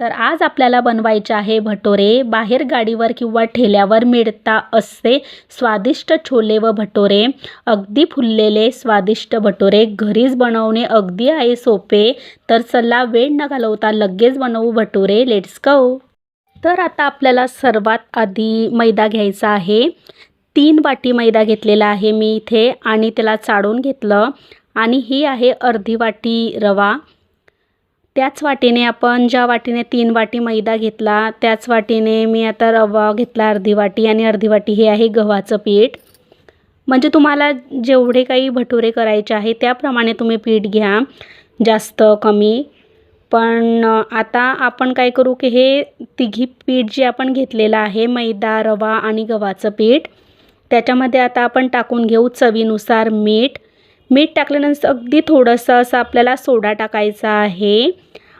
तर आज आपल्याला बनवायचे आहे भटोरे. बाहेर गाडीवर किंवा ठेल्यावर मिळता असे स्वादिष्ट छोले व भटोरे. अगदी फुललेले स्वादिष्ट भटोरे. घरीच बनवणे अगदी आहे सोपे. तर चला वेळ न घालवता लगेच बनवू भटोरे. लेट्स गो तर आता आपल्याला सर्वात आधी मैदा घ्यायचा आहे. तीन वाटी मैदा घेतलेला आहे मी इथे आणि त्याला चाळून घेतलं. आणि ही आहे अर्धी वाटी रवा. त्याच वाटीने आपण ज्या वाटीने तीन वाटी मैदा घेतला त्याच वाटीने मी आता रवा घेतला अर्धी वाटी आणि अर्धी वाटी हे आहे गव्हाचं पीठ. म्हणजे तुम्हाला जेवढे काही भटुरे करायचे आहे त्याप्रमाणे तुम्ही पीठ घ्या जास्त कमी. पण आता आपण काय करू की हे तिघी पीठ जे आपण घेतलेलं आहे मैदा रवा आणि गव्हाचं पीठ त्याच्यामध्ये आता आपण टाकून घेऊ चवीनुसार मीठ. मीठ टाकल्यानंतर अगदी थोडंसं असं आपल्याला सोडा टाकायचा आहे.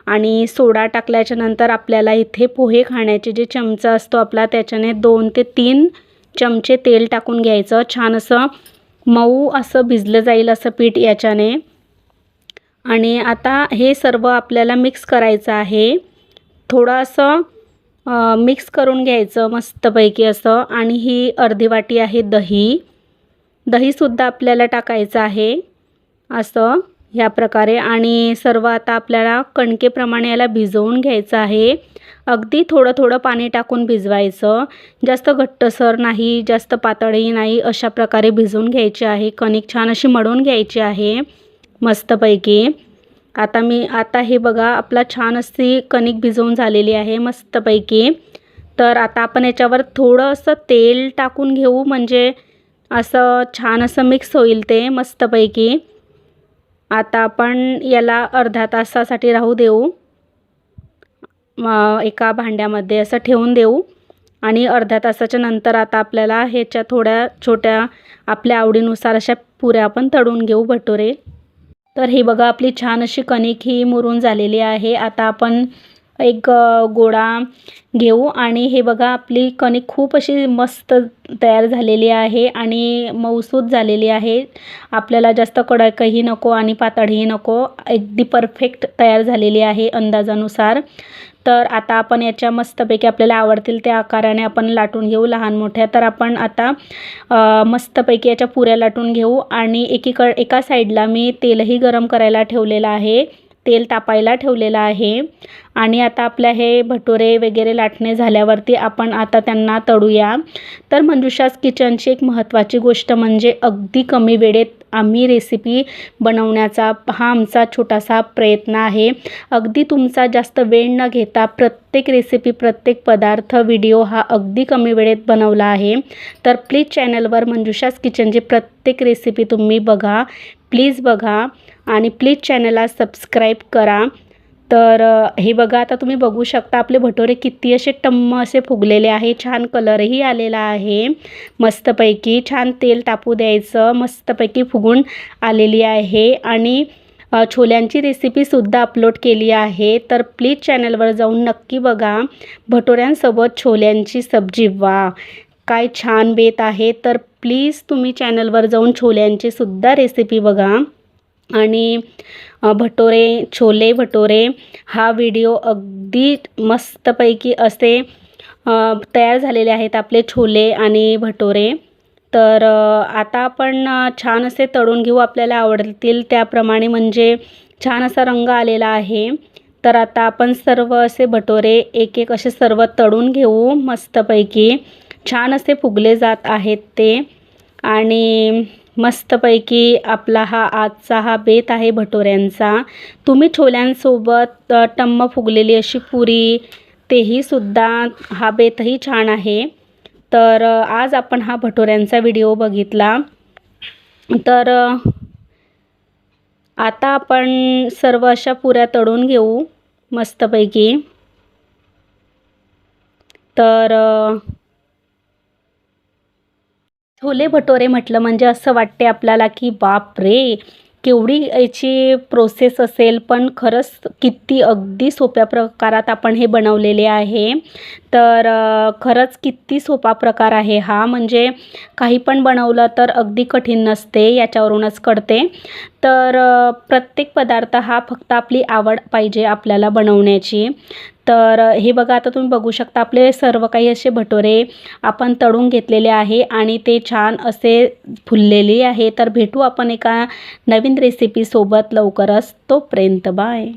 आणि सोडा टाकल्याच्या नंतर आपल्याला इथे पोहे खाण्याचे जे चमचा असतो आपला त्याच्याने दोन ते तीन चमचे तेल टाकून घ्यायचं. छान असं मऊ असं भिजलं जाईल असं पीठ याच्याने. आणि आता हे सर्व आपल्याला मिक्स करायचं आहे. थोडं असं मिक्स करून घ्यायचं मस्तपैकी असं. आणि ही अर्धी वाटी आहे दही. दहीसुद्धा आपल्याला टाकायचं आहे. असं. ह्या प्रकारे. आणि सर्व आता आपल्याला कणकेप्रमाणे याला भिजवून घ्यायचं आहे. अगदी थोडं थोडं पाणी टाकून भिजवायचं. जास्त घट्टसर नाही जास्त पातळही नाही अशा प्रकारे भिजवून घ्यायची आहे. कणिक छान अशी मळून घ्यायची आहे मस्तपैकी. आता मी आता हे बघा आपला छान अशी कणिक भिजवून झालेली आहे मस्तपैकी. तर आता आपण याच्यावर थोडं असं तेल टाकून घेऊ. म्हणजे असं छान असं मिक्स होईल ते मस्तपैकी. आता आपण याला अर्धा तासासाठी राहू देऊ. एका भांड्यामध्ये असं ठेवून देऊ. आणि अर्ध्या तासाच्या नंतर आता आपल्याला ह्याच्या थोड्या छोट्या आपल्या आवडीनुसार अशा पुऱ्या आपण तळून घेऊ भटोरे. तर हे बघा आपली छान अशी कणिक ही मुरून झालेली आहे. आता आपण एक गोळा घेऊ. आणि हे बघा आपली कणिक खूप अशी मस्त तयार झालेली आहे आणि मऊसूत झालेली आहे. आपल्याला जास्त कडकही नको आणि पातळही नको. अगदी परफेक्ट तयार झालेली आहे अंदाजानुसार. तर आता आपण याच्या मस्तपैकी आपल्याला आवडतील त्या आकाराने आपण लाटून घेऊ लहान मोठ्या. तर आपण आता मस्तपैकी याच्या पुऱ्या लाटून घेऊ. आणि एकीकड एका साईडला मी तेलही गरम करायला ठेवलेलं आहे. तेल तापायला ठेवलेलं आहे. आणि आता आपल्या हे भटुरे वगैरे लाटणे झाल्यावरती आपण आता त्यांना तळूया. तर मंजुषास किचनची एक महत्त्वाची गोष्ट म्हणजे अगदी कमी वेळेत आम्ही रेसिपी बनवण्याचा हा आमचा छोटासा प्रयत्न आहे. अगदी तुमचा जास्त वेळ न घेता प्रत्येक रेसिपी प्रत्येक पदार्थ व्हिडिओ हा अगदी कमी वेळेत बनवला आहे. तर प्लीज चॅनलवर मंजुषास किचनची प्रत्येक रेसिपी तुम्ही बघा. प्लीज बघा आणि प्लीज चॅनलला सबस्क्राईब करा. तर हे बघा आता तुम्ही बघू शकता आपले भटोरे किती असे टम्म असे फुगलेले आहे. छान कलरही आलेला आहे. मस्तपैकी छान तेल तापू द्यायचं. मस्तपैकी फुगून आलेली आहे. आणि छोल्यांची रेसिपीसुद्धा अपलोड केली आहे. तर प्लीज चॅनलवर जाऊन नक्की बघा. भटोऱ्यांसोबत छोल्यांची सब्जी वा काय छान बेत आहे. तर प्लीज तुम्ही चॅनलवर जाऊन छोल्यांची सुद्धा रेसिपी बघा. आणि भटोरे छोले भटोरे हा व्हिडिओ अगदी मस्तपैकी असे तयार झालेले आहेत आपले छोले आणि भटोरे. तर आता आपण छान असे तळून घेऊ आपल्याला आवडतील त्याप्रमाणे म्हणजे छान असा रंग आलेला आहे. तर आता आपण सर्व असे भटोरे एक एक असे सर्व तळून घेऊ मस्तपैकी. छान असे फुगले जात आहेत ते. आणि मस्तपैकी आपला हा आजचा हा बेत आहे भटोऱ्यांचा. तुम्ही छोल्यांसोबत टम्म फुगलेली अशी पुरी तेही सुद्धा हा बेतही छान आहे. तर आज आपण हा भटोऱ्यांचा व्हिडिओ बघितला. तर आता आपण सर्व अशा पुऱ्या तळून घेऊ मस्तपैकी. तर छोले भटोरे म्हटलं म्हणजे असं वाटते आपल्याला की बाप रे केवढी याची प्रोसेस असेल पण खरंच किती अगदी सोप्या प्रकारात आपण हे बनवलेले आहे. तर खरंच किती सोपा प्रकार आहे हा. म्हणजे काही पण बनवलं तर अगदी कठीण नसते याच्यावरूनच कळते. तर प्रत्येक पदार्थ हा फक्त आपली आवड पाहिजे आपल्याला बनवण्याची. तर हे बघा आता तुम्ही बघू शकता आपले सर्व काही असे भटोरे आपण तळून घेतलेले आहे आणि ते छान असे फुललेले आहे. तर भेटू आपण एका नवीन रेसिपीसोबत लवकरच. तोपर्यंत बाय